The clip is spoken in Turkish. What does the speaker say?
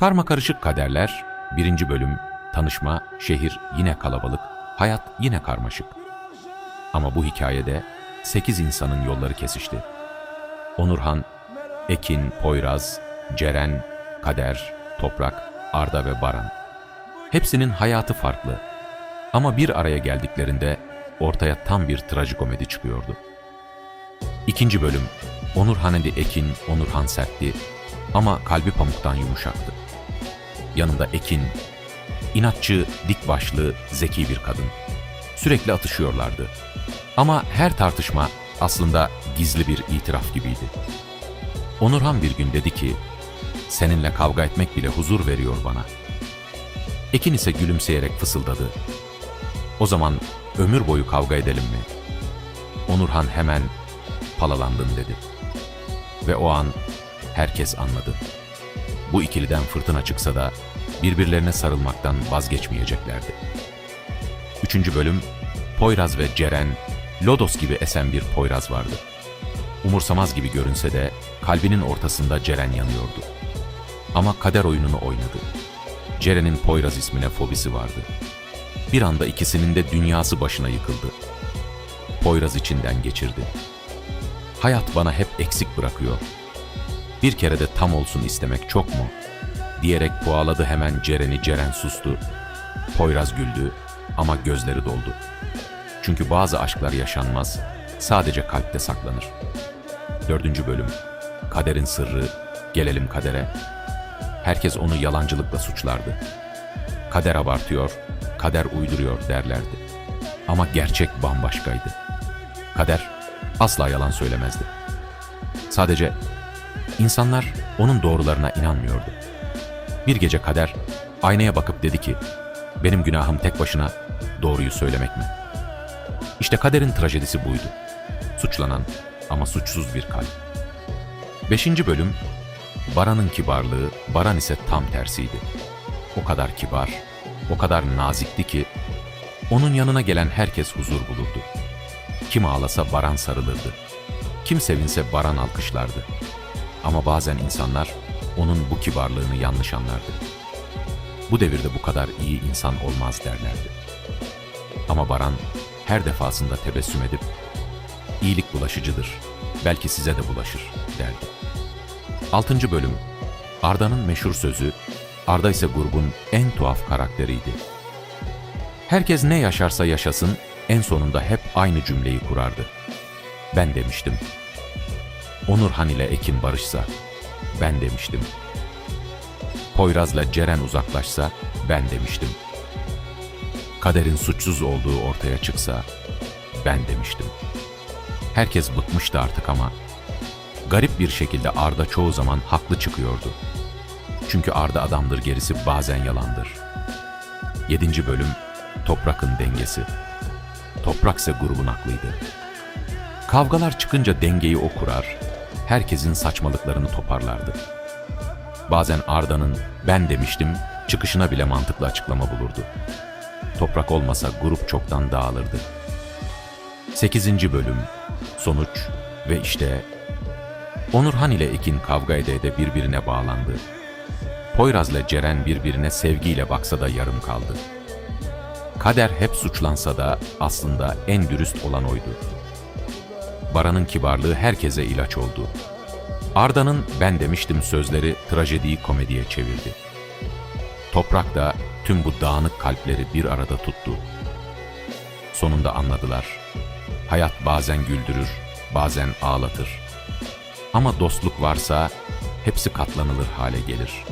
Karma karışık kaderler, birinci bölüm, tanışma, şehir yine kalabalık, hayat yine karmaşık. Ama bu hikayede sekiz insanın yolları kesişti. Onurhan, Ekin, Poyraz, Ceren, Kader, Toprak, Arda ve Baran. Hepsinin hayatı farklı. Ama bir araya geldiklerinde ortaya tam bir trajikomedi çıkıyordu. İkinci bölüm, Onurhan eli Ekin, Onurhan sertti ama kalbi pamuktan yumuşaktı. Yanında Ekin, inatçı, dik başlı, zeki bir kadın. Sürekli atışıyorlardı. Ama her tartışma aslında gizli bir itiraf gibiydi. Onurhan bir gün dedi ki, seninle kavga etmek bile huzur veriyor bana. Ekin ise gülümseyerek fısıldadı. O zaman ömür boyu kavga edelim mi? Onurhan hemen palalandın dedi. Ve o an herkes anladı. Bu ikiliden fırtına çıksa da birbirlerine sarılmaktan vazgeçmeyeceklerdi. Üçüncü bölüm, Poyraz ve Ceren, Lodos gibi esen bir Poyraz vardı. Umursamaz gibi görünse de kalbinin ortasında Ceren yanıyordu. Ama kader oyununu oynadı. Ceren'in Poyraz ismine fobisi vardı. Bir anda ikisinin de dünyası başına yıkıldı. Poyraz içinden geçirdi. Hayat bana hep eksik bırakıyor. Bir kere de tam olsun istemek çok mu? Diyerek pualadı hemen Ceren'i Ceren sustu. Poyraz güldü ama gözleri doldu. Çünkü bazı aşklar yaşanmaz, sadece kalpte saklanır. Dördüncü bölüm. Kaderin sırrı, gelelim kadere. Herkes onu yalancılıkla suçlardı. Kader abartıyor, kader uyduruyor derlerdi. Ama gerçek bambaşkaydı. Kader asla yalan söylemezdi. Sadece insanlar onun doğrularına inanmıyordu. Bir gece kader aynaya bakıp dedi ki, benim günahım tek başına doğruyu söylemek mi? İşte kaderin trajedisi buydu. Suçlanan ama suçsuz bir kalp. Beşinci bölüm, Baran'ın kibarlığı, Baran ise tam tersiydi. O kadar kibar, o kadar nazikti ki, onun yanına gelen herkes huzur bulurdu. Kim ağlasa Baran sarılırdı. Kim sevinse Baran alkışlardı. Ama bazen insanlar onun bu kibarlığını yanlış anlardı. Bu devirde bu kadar iyi insan olmaz derlerdi. Ama Baran her defasında tebessüm edip iyilik bulaşıcıdır, belki size de bulaşır derdi. Altıncı bölüm Arda'nın meşhur sözü, Arda ise grubun en tuhaf karakteriydi. Herkes ne yaşarsa yaşasın, en sonunda hep aynı cümleyi kurardı. Ben demiştim. Onurhan ile Ekin barışsa, ben demiştim. Poyraz'la Ceren uzaklaşsa, ben demiştim. Kaderin suçsuz olduğu ortaya çıksa, ben demiştim. Herkes bıkmıştı artık ama garip bir şekilde Arda çoğu zaman haklı çıkıyordu. Çünkü Arda adamdır gerisi bazen yalandır. Yedinci bölüm Toprak'ın dengesi. Toprak ise grubun aklıydı. Kavgalar çıkınca dengeyi o kurar, herkesin saçmalıklarını toparlardı. Bazen Arda'nın ben demiştim çıkışına bile mantıklı açıklama bulurdu. Toprak olmasa grup çoktan dağılırdı. 8. bölüm Sonuç ve işte Onurhan ile Ekin kavga ede ede birbirine bağlandı. Poyraz'la Ceren birbirine sevgiyle baksa da yarım kaldı. Kader hep suçlansa da aslında en dürüst olan oydu. Baran'ın kibarlığı herkese ilaç oldu. Arda'nın ben demiştim sözleri trajediyi komediye çevirdi. Toprak da tüm bu dağınık kalpleri bir arada tuttu. Sonunda anladılar. Hayat bazen güldürür, bazen ağlatır. Ama dostluk varsa hepsi katlanılır hale gelir.